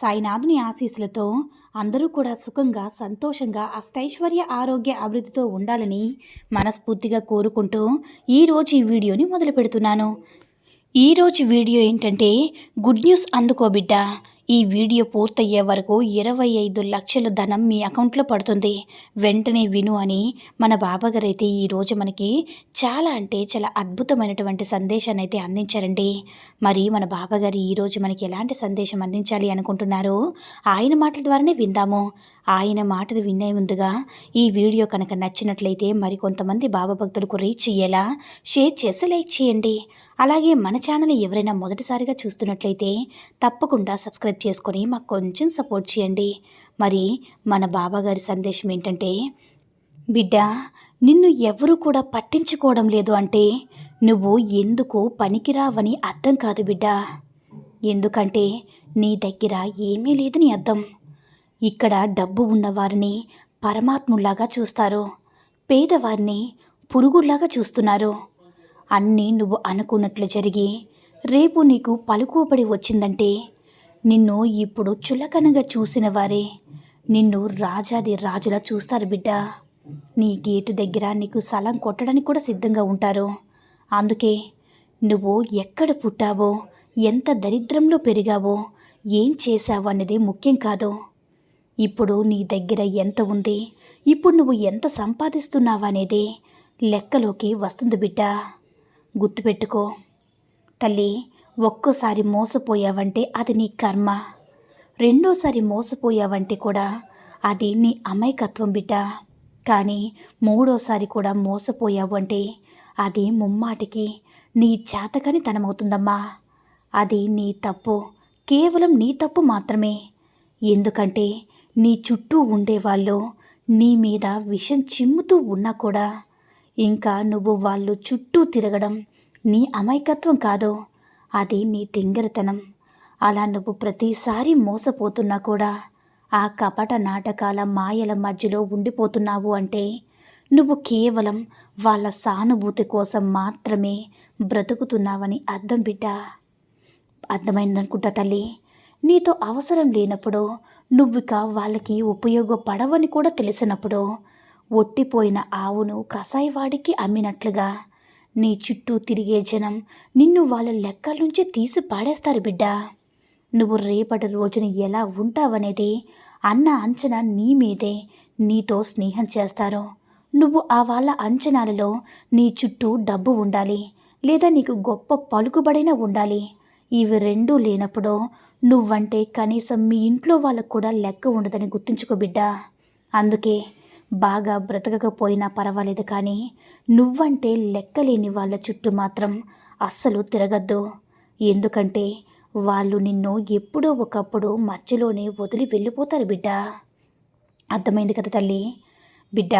సాయినాథుని ఆశీస్సులతో అందరూ కూడా సుఖంగా సంతోషంగా అష్టైశ్వర్య ఆరోగ్య అభివృద్ధితో ఉండాలని మనస్ఫూర్తిగా కోరుకుంటూ ఈరోజు ఈ వీడియోని మొదలు పెడుతున్నాను ఈరోజు వీడియో ఏంటంటే గుడ్ న్యూస్ అందుకో బిడ్డ. ఈ వీడియో పూర్తయ్యే వరకు ఇరవై ఐదు లక్షల ధనం మీ అకౌంట్లో పడుతుంది. వెంటనే విను అని మన బాబాగారైతే ఈరోజు మనకి చాలా అంటే చాలా అద్భుతమైనటువంటి సందేశాన్ని అయితే అందించారండి. మరి మన బాబాగారు ఈరోజు మనకి ఎలాంటి సందేశం అందించాలి అనుకుంటున్నారో ఆయన మాటల ద్వారానే విందాము. ఆయన మాటలు వినే ముందుగా ఈ వీడియో కనుక నచ్చినట్లయితే మరి కొంతమంది బాబా భక్తులకు రీచ్ అయ్యేలా షేర్ చేసి లైక్ చేయండి. అలాగే మన ఛానల్ ఎవరైనా మొదటిసారిగా చూస్తున్నట్లయితే తప్పకుండా సబ్స్క్రైబ్ చేసుకొని మాకు కొంచెం సపోర్ట్ చేయండి. మరి మన బాబాగారి సందేశం ఏంటంటే బిడ్డ నిన్ను ఎవరు కూడా పట్టించుకోవడం లేదు అంటే నువ్వు ఎందుకు పనికిరావని అర్థం కాదు బిడ్డ. ఎందుకంటే నీ దగ్గర ఏమీ లేదని అర్థం. ఇక్కడ డబ్బు ఉన్నవారిని పరమాత్ముల్లాగా చూస్తారు. పేదవారిని పురుగుల్లాగా చూస్తున్నారు. అన్నీ నువ్వు అనుకున్నట్లు జరిగి రేపు నీకు పలుకుబడి వచ్చిందంటే నిన్ను ఇప్పుడు చులకనగా చూసిన వారే. నిన్ను రాజాది రాజులా చూస్తారు బిడ్డ. నీ గేటు దగ్గర నీకు సలం కొట్టడానికి కూడా సిద్ధంగా ఉంటారు. అందుకే నువ్వు ఎక్కడ పుట్టావో ఎంత దరిద్రంలో పెరిగావో ఏం చేశావో అనేది ముఖ్యం కాదు. ఇప్పుడు నీ దగ్గర ఎంత ఉంది ఇప్పుడు నువ్వు ఎంత సంపాదిస్తున్నావనేది లెక్కలోకి వస్తుంది బిడ్డ. గుర్తుపెట్టుకో. తల్లి ఒక్కోసారి మోసపోయావంటే అది నీ కర్మ. రెండోసారి మోసపోయావంటే కూడా అది నీ అమాయకత్వం బిడ్డ. కానీ మూడోసారి కూడా మోసపోయావు అంటే అది ముమ్మాటికి నీ చేతకని తనమవుతుందమ్మా అది నీ తప్పు కేవలం నీ తప్పు మాత్రమే. ఎందుకంటే నీ చుట్టూ ఉండేవాళ్ళు నీ మీద విషం చిమ్ముతూ ఉన్నా కూడా ఇంకా నువ్వు వాళ్ళు చుట్టూ తిరగడం నీ అమాయకత్వం కాదు. అది నీ తింగరతనం. అలా నువ్వు ప్రతిసారి మోసపోతున్నా కూడా ఆ కపట నాటకాల మాయల మధ్యలో ఉండిపోతున్నావు అంటే నువ్వు కేవలం వాళ్ళ సానుభూతి కోసం మాత్రమే బ్రతుకుతున్నావని అర్థం బిడ్డ. అర్థమైందనుకుంటా తల్లి. నీతో అవసరం లేనప్పుడు నువ్విక వాళ్ళకి ఉపయోగపడవని కూడా తెలిసినప్పుడు ఒట్టిపోయిన ఆవును కసాయివాడికి అమ్మినట్లుగా నీ చుట్టూ తిరిగే జనం నిన్ను వాళ్ళ లెక్కల నుంచి తీసి పాడేస్తారు బిడ్డ. నువ్వు రేపటి రోజున ఎలా ఉంటావనేది అన్న అంచనా నీ మీదే నీతో స్నేహం చేస్తారు. నువ్వు ఆ వాళ్ళ అంచనాలలో నీ చుట్టూ డబ్బు ఉండాలి లేదా నీకు గొప్ప పలుకుబడైనా ఉండాలి. ఇవి రెండూ లేనప్పుడు నువ్వంటే కనీసం మీ ఇంట్లో వాళ్ళకు కూడా లెక్క ఉండదని గుర్తుంచుకో బిడ్డ. అందుకే బాగా బ్రతకకపోయినా పర్వాలేదు కానీ నువ్వంటే లెక్కలేని వాళ్ళ చుట్టూ మాత్రం అస్సలు తిరగద్దు. ఎందుకంటే వాళ్ళు నిన్ను ఎప్పుడో ఒకప్పుడు మధ్యలోనే వదిలి వెళ్ళిపోతారు బిడ్డ. అర్థమైంది కదా తల్లి? బిడ్డ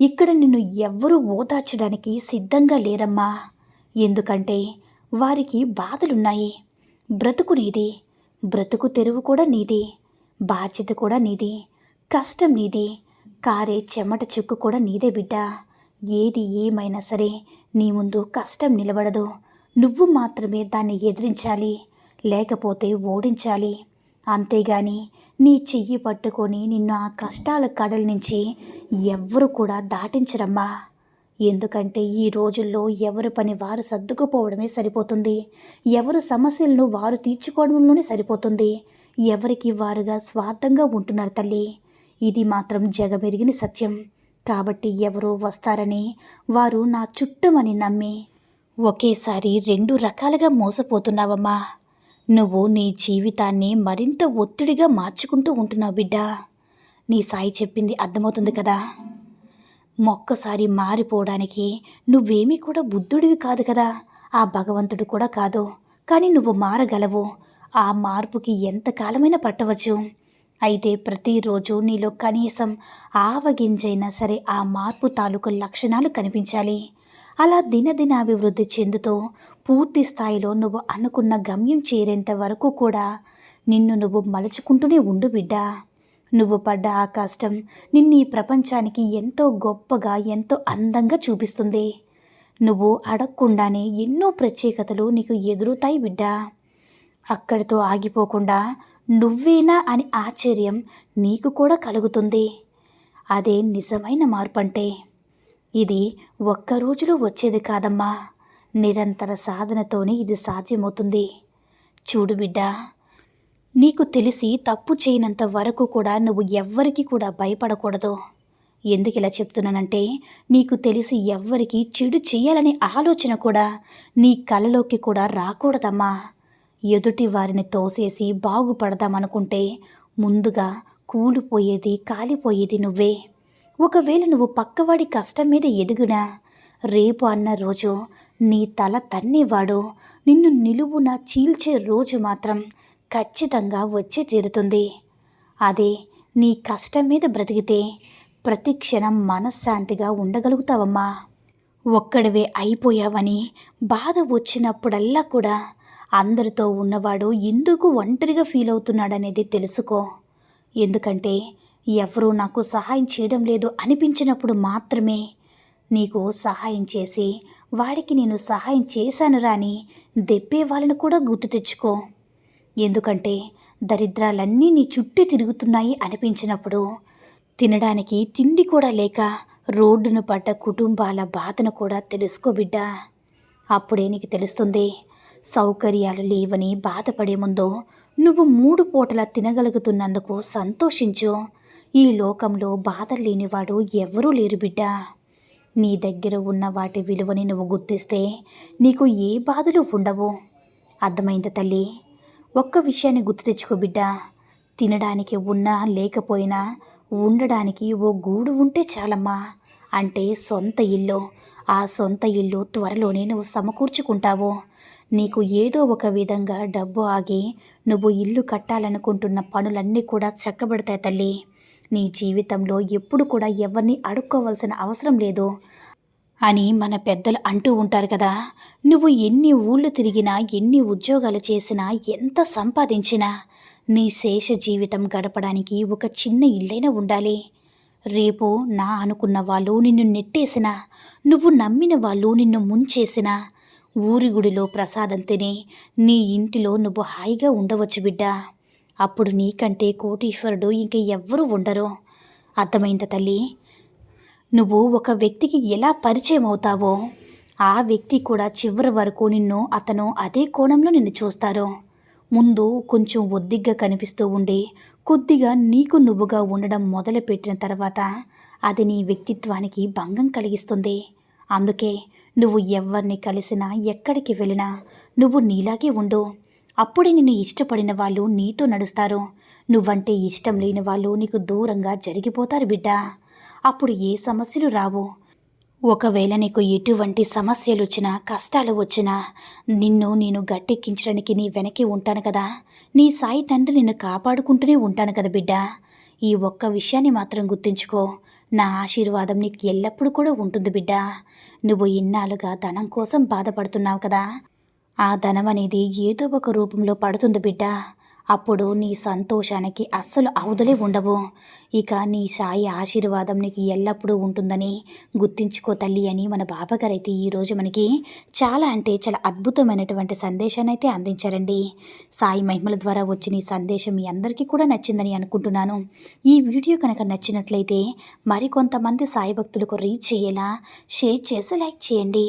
ఇక్కడ నిన్ను ఎవ్వరూ ఓదార్చడానికి సిద్ధంగా లేరమ్మా. ఎందుకంటే వారికి బాధలున్నాయి. బ్రతుకు నీది బ్రతుకు తెరువు కూడా నీది బాధ్యత కూడా నీది కష్టం నీది కారే చెమట చుక్కు కూడా నీదే బిడ్డ. ఏది ఏమైనా సరే నీ ముందు కష్టం నిలబడదు. నువ్వు మాత్రమే దాన్ని ఎదిరించాలి. లేకపోతే ఓడించాలి. అంతేగాని నీ చెయ్యి పట్టుకొని నిన్ను ఆ కష్టాల కడల నుంచి ఎవ్వరు కూడా దాటించరమ్మా. ఎందుకంటే ఈ రోజుల్లో ఎవరి పని వారు సర్దుకుపోవడమే సరిపోతుంది. ఎవరు సమస్యలను వారు తీర్చుకోవడంలోనే సరిపోతుంది. ఎవరికి వారుగా స్వార్థంగా ఉంటున్నారు తల్లి. ఇది మాత్రం జగమెరిగిన సత్యం. కాబట్టి ఎవరో వస్తారని వారు నా చుట్టమని నమ్మి. ఒకేసారి రెండు రకాలుగా మోసపోతున్నావమ్మా. నువ్వు నీ జీవితాన్ని మరింత ఒత్తిడిగా మార్చుకుంటూ ఉంటున్నావు బిడ్డ. నీ సాయి చెప్పింది అర్థమవుతుంది కదా. మొక్కసారి మారిపోవడానికి నువ్వేమీ కూడా బుద్ధుడివి కాదు కదా. ఆ భగవంతుడు కూడా కాదు. కానీ నువ్వు మారగలవు. ఆ మార్పుకి ఎంతకాలమైనా పట్టవచ్చు. అయితే ప్రతిరోజు నీలో కనీసం ఆవగింజైనా సరే ఆ మార్పు తాలూకు లక్షణాలు కనిపించాలి. అలా దినదినాభివృద్ధి చెందుతూ పూర్తి స్థాయిలో నువ్వు అనుకున్న గమ్యం చేరేంత వరకు కూడా నిన్ను నువ్వు మలుచుకుంటూనే ఉండు బిడ్డ. నువ్వు పడ్డ ఆ కష్టం నిన్ను ఈ ప్రపంచానికి ఎంతో గొప్పగా ఎంతో అందంగా చూపిస్తుంది. నువ్వు అడగకుండానే ఎన్నో ప్రత్యేకతలు నీకు ఎదురుతాయి బిడ్డ. అక్కడితో ఆగిపోకుండా నువ్వేనా అని ఆశ్చర్యం నీకు కూడా కలుగుతుంది. అదే నిజమైన మార్పు అంటే ఇది ఒక్క రోజులో వచ్చేది కాదమ్మా. నిరంతర సాధనతోనే ఇది సాధ్యమవుతుంది. చూడు బిడ్డ నీకు తెలిసి తప్పు చేయనంత వరకు కూడా నువ్వు ఎవ్వరికీ కూడా భయపడకూడదు. ఎందుకు ఇలా చెప్తున్నానంటే నీకు తెలిసి ఎవ్వరికి చెడు చేయాలనే ఆలోచన కూడా నీ కలలోకి కూడా రాకూడదమ్మా. ఎదుటి వారిని తోసేసి బాగుపడదామనుకుంటే ముందుగా కూలిపోయేది కాలిపోయేది నువ్వే. ఒకవేళ నువ్వు పక్కవాడి కష్టం మీద ఎదిగినా రేపు అన్న రోజు నీ తల తన్నేవాడు నిన్ను నిలువున చీల్చే రోజు మాత్రం ఖచ్చితంగా వచ్చి తీరుతుంది. అదే నీ కష్టం మీద బ్రతికితే ప్రతి క్షణం మనశ్శాంతిగా ఉండగలుగుతావమ్మా. ఒక్కడివే అయిపోయావని బాధ వచ్చినప్పుడల్లా కూడా అందరితో ఉన్నవాడు ఎందుకు ఒంటరిగా ఫీల్ అవుతున్నాడనేది తెలుసుకో. ఎందుకంటే ఎవరూ నాకు సహాయం చేయడం లేదు అనిపించినప్పుడు మాత్రమే నీకు సహాయం చేసి వాడికి నేను సహాయం చేశాను రాని దెప్పే వాళ్ళను కూడా గుర్తు తెచ్చుకో. ఎందుకంటే దరిద్రాలన్నీ నీ చుట్టూ తిరుగుతున్నాయి అనిపించినప్పుడు తినడానికి తిండి కూడా లేక రోడ్డును పడ్డ కుటుంబాల బాధను కూడా తెలుసుకో బిడ్డా. అప్పుడే నీకు తెలుస్తుంది సౌకర్యాలు లేవని బాధపడే ముందు నువ్వు మూడు పూటలా తినగలుగుతున్నందుకు సంతోషించు. ఈ లోకంలో బాధ లేనివాడు ఎవరూ లేరు బిడ్డ. నీ దగ్గర ఉన్న వాటి విలువని నువ్వు గుర్తిస్తే నీకు ఏ బాధలు ఉండవు. అర్థమైందా తల్లి. ఒక్క విషయాన్ని గుర్తు తెచ్చుకో బిడ్డ. తినడానికి ఉన్నా లేకపోయినా ఉండడానికి ఓ గూడు ఉంటే చాలమ్మా. అంటే సొంత ఇల్లు. ఆ సొంత ఇల్లు త్వరలోనే నువ్వు సమకూర్చుకుంటావు. నీకు ఏదో ఒక విధంగా డబ్బు ఆగి నువ్వు ఇల్లు కట్టాలనుకుంటున్న పనులన్నీ కూడా చక్కబడతాయి తల్లి. నీ జీవితంలో ఎప్పుడు కూడా ఎవరిని అడుక్కోవాల్సిన అవసరం లేదు అని మన పెద్దలు అంటూ ఉంటారు కదా. నువ్వు ఎన్ని ఊళ్ళు తిరిగినా ఎన్ని ఉద్యోగాలు చేసినా ఎంత సంపాదించినా నీ శేష జీవితం గడపడానికి ఒక చిన్న ఇల్లైనా ఉండాలి. రేపు నా అనుకున్న వాళ్ళు నిన్ను నెట్టేసిన నువ్వు నమ్మిన వాళ్ళు నిన్ను ముంచేసినా ఊరి గుడిలో ప్రసాదం తిని నీ ఇంటిలో నువ్వు హాయిగా ఉండవచ్చు బిడ్డ. అప్పుడు నీకంటే కోటీశ్వరుడు ఇంక ఎవ్వరూ ఉండరు. అర్థమైందా తల్లి? నువ్వు ఒక వ్యక్తికి ఎలా పరిచయం అవుతావో ఆ వ్యక్తి కూడా చివరి వరకు నిన్ను అతను అదే కోణంలో నిన్ను చూస్తారు. ముందు కొంచెం ఒద్దిగ్గా కనిపిస్తూ ఉండి కొద్దిగా నీకు నువ్వుగా ఉండడం మొదలుపెట్టిన తర్వాత అది నీ వ్యక్తిత్వానికి భంగం కలిగిస్తుంది. అందుకే నువ్వు ఎవరిని కలిసినా ఎక్కడికి వెళ్ళినా నువ్వు నీలాగే ఉండు. అప్పుడే నిన్ను ఇష్టపడిన వాళ్ళు నీతో నడుస్తారు. నువ్వంటే ఇష్టం లేని వాళ్ళు నీకు దూరంగా జరిగిపోతారు బిడ్డ. అప్పుడు ఏ సమస్యలు రావు. ఒకవేళ నీకు ఎటువంటి సమస్యలు వచ్చినా కష్టాలు వచ్చినా నిన్ను నేను గట్టెక్కించడానికి నీ వెనకే ఉంటాను కదా. నీ సాయి తండ్రి నిన్ను కాపాడుకుంటూనే ఉంటాను కదా బిడ్డ. ఈ ఒక్క విషయాన్ని మాత్రం గుర్తుంచుకో. నా ఆశీర్వాదం నీకు ఎల్లప్పుడూ కూడా ఉంటుంది బిడ్డ. నువ్వు ఇన్నాళ్ళుగా ధనం కోసం బాధపడుతున్నావు కదా. ఆ ధనం అనేది ఏదో ఒక రూపంలో పడుతుంది బిడ్డ. అప్పుడు నీ సంతోషానికి అస్సలు అవధులే ఉండవు. ఇక నీ సాయి ఆశీర్వాదం నీకు ఎల్లప్పుడూ ఉంటుందని గుర్తించుకో తల్లి అని మన బాబాగారు అయితే ఈరోజు మనకి చాలా అంటే చాలా అద్భుతమైనటువంటి సందేశాన్ని అయితే అందించారండి. సాయి మహిమల ద్వారా వచ్చిన ఈ సందేశం మీ అందరికీ కూడా నచ్చిందని అనుకుంటున్నాను. ఈ వీడియో కనుక నచ్చినట్లయితే మరికొంతమంది సాయి భక్తులకు రీచ్ చేయేలా షేర్ చేసి లైక్ చేయండి.